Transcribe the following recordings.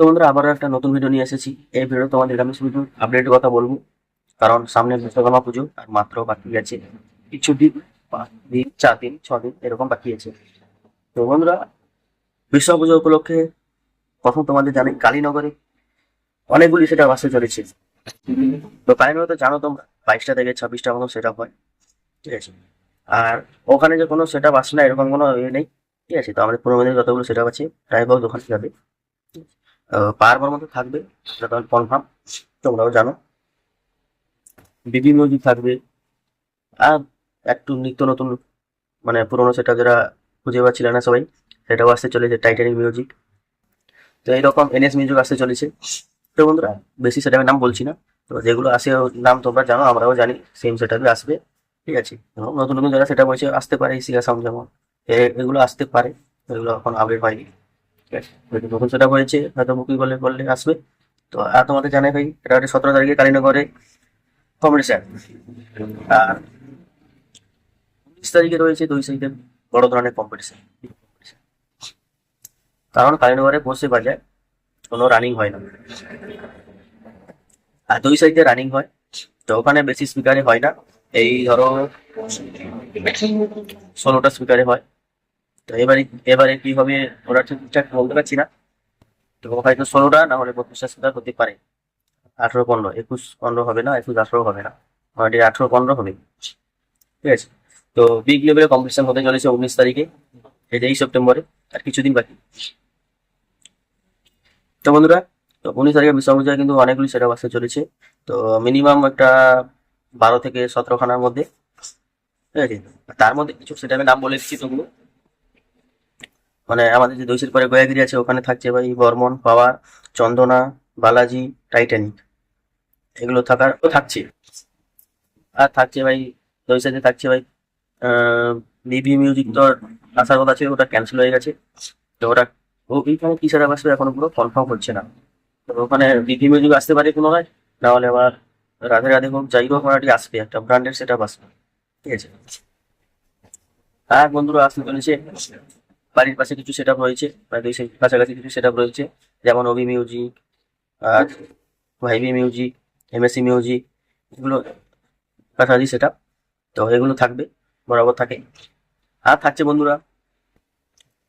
তো বন্ধুরা, আবারও একটা নতুন ভিডিও নিয়ে এসেছি। এই ভিডিও তোমাদের আমি শুধু আপডেটের কথা বলব। কারণ সামনে বিশ্বকর্মা পুজো, আর মাত্র বাকি আছে কিছু দিন, পাঁচ দিন, চার দিন, ছ দিন, এরকম বাকি আছে। তো বন্ধুরা বিশ্ব পুজো উপলক্ষে প্রথম তোমাদের জানি কালীনগরে অনেকগুলি সেটা বাসে চলেছে তো কালীনগরে তো জানো তোমরা, বাইশটা থেকে ছাব্বিশটা মতো সেটা হয়। ঠিক আছে? আর ওখানে যে কোনো সেটা আসে না, এরকম কোনো ইয়ে নেই। ঠিক আছে? তো আমাদের মেদিনীপুর যতগুলো সেটা আছে প্রায় ভাগ দোকান যাবে পার বার মতো থাকবে, সেটা তো কনফার্ম তোমরাও জানো। বিবি মিউজিক থাকবে। আর একটু নিত্য নতুন মানে পুরোনো সেটা যারা খুঁজে পাচ্ছিল না সবাই, সেটাও আসতে চলেছে টাইটানিক মিউজিক তো এইরকম এনএস মিউজিক আসতে চলেছে। তো বন্ধুরা, বেশি সেটার নাম বলছি না। তো যেগুলো আসে নাম তোমরা জানো, আমরাও জানি সেম সেটাপে আসবে। ঠিক আছে? নতুন নতুন যারা সেটা বলছে, আসতে পারে সিয়া সাউন্ড যেমন। এগুলো আসতে পারে, এগুলো এখন আপডেট হয়নি। যদি সেটা হয়েছে, হয়তো বুকিং করলে করলে আসবে। তো, আর তোমাদের জানাই ভাই, এটা হচ্ছে সতেরো তারিখে কালীনগরে কম্পিটিশন আর উনিশ তারিখে রয়েছে দুই সাইডে বড় ধরনের কম্পিটিশন কারণ কালীনগরে বসে বাজায়, কোনো রানিং হয় না। আর দুই সাইডে রানিং হয়, তো ওখানে বেশি স্পিকারে হয় না। এই ধরো, ষোলোটা স্পিকারে হয়। তো এবারে এবারে কি হবে ওরা ঠিকঠাক বলতে পারছি না। তো হয়তো ষোলোটা, না হলে বত্রিশটা স্পিকার হতে পারে। আঠেরো, পনেরো, একুশ, পনেরো হবে না, একুশ, আঠেরো হবে না। অলরেডি আঠেরো, পনেরো হবে। ঠিক আছে? তো বিগ লেভেলে কম্পিটিশন হতে চলেছে উনিশ তারিখে এই সেপ্টেম্বরে, আর কিছুদিন বাকি। তো বন্ধুরা, তো উনিশ তারিখে বিশ্ব পূজায় কিন্তু অনেকগুলি সেটা আসতে চলেছে। তো মিনিমাম একটা বারো থেকে সতেরো খানার মধ্যে। ঠিক আছে? তার মধ্যে কিছু সেটা আমি নাম বলে দিচ্ছি তোগুলো মানে আমাদের যে দৈশের পরে গয়াগিরি আছে, ওখানে থাকছে ভাই বর্মন, পাওয়ার, চন্দনা, বালাজি, টাইটানিক। এগুলো থাকার থাকছে। আর থাকছে ভাই দৈসাতে থাকছে ভাই বিবি মিউজিক তো আসার কথা ছিল, ওটা ক্যান্সেল হয়ে গেছে। তো ওটা ও এইখানে কি আসবে এখনও পুরো কনফার্ম হচ্ছে না। তো ওখানে বিবি মিউজিক আসতে পারে কোনো হয় নাহলে আবার রাধে রাধে হোক, যাই হোক মোটামুটি আসবে, একটা ব্র্যান্ডের সেটা আসবে। ঠিক আছে? হ্যাঁ বন্ধুরা, আসতে চলেছে। বাড়ির পাশে কিছু সেট রয়েছে মানে দুই কাছাকাছি কিছু সেট রয়েছে, যেমন ওবি মিউজিক আর Vayve music M S C music এগুলো কাছাকাছি সেট তো এগুলো থাকবে, বরাবর থাকে। আর থাকছে বন্ধুরা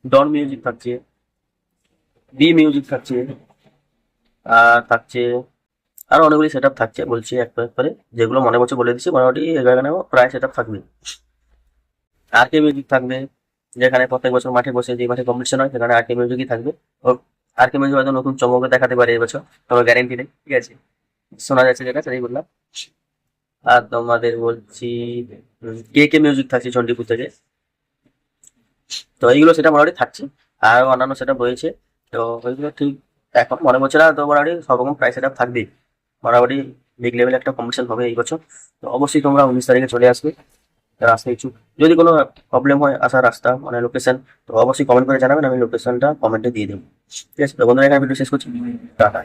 ডন মিউজিক থাকছে বি মিউজিক থাকছে, আর থাকছে আরও অনেকগুলি সেট থাকছে, বলছি এক করে যেগুলো মনে পড়ছে বলে দিচ্ছি, মোটামুটি এখানে প্রায় সেট থাকবে। আর কে মিউজিক থাকবে যেখানে প্রত্যেক বছর মাঠে বসে যে মাঠে কম্পিটিশন হয়, সেখানে আর কে মিউজিকই থাকবে। ও আর কে মিউজিক হয়তো নতুন চমক দেখাতে পারে এবছর কোনো গ্যারেন্টি নেই, ঠিক আছে? শোনা যাচ্ছে যেটা, সেটাই বললাম। আর তোমাদের বলছি, কে কে মিউজিক থাকছে চণ্ডীপুর থেকে? তো এইগুলো সেটা মোটামুটি থাকছে আর অন্যান্য সেটা রয়েছে। তো ওইগুলো ঠিক এখন মনে পড়ছে না, তো মোটামুটি সব রকম প্রাইস সেটা থাকবেই। মোটামুটি বিগ লেভেলে একটা কম্পিটিশন হবে এই বছর। তো অবশ্যই তোমরা উনিশ তারিখে চলে আসবে। রাস্তা ইচ্ছুক যদি কোনো প্রবলেম হয় আসার রাস্তা মানে লোকেশন তো অবশ্যই কমেন্ট করে জানাবেন, আমি লোকেশনটা কমেন্টে দিয়ে দেবো। ঠিক আছে? তো বন্ধুরা, এখানে ভিডিও শেষ করছি। টাটা।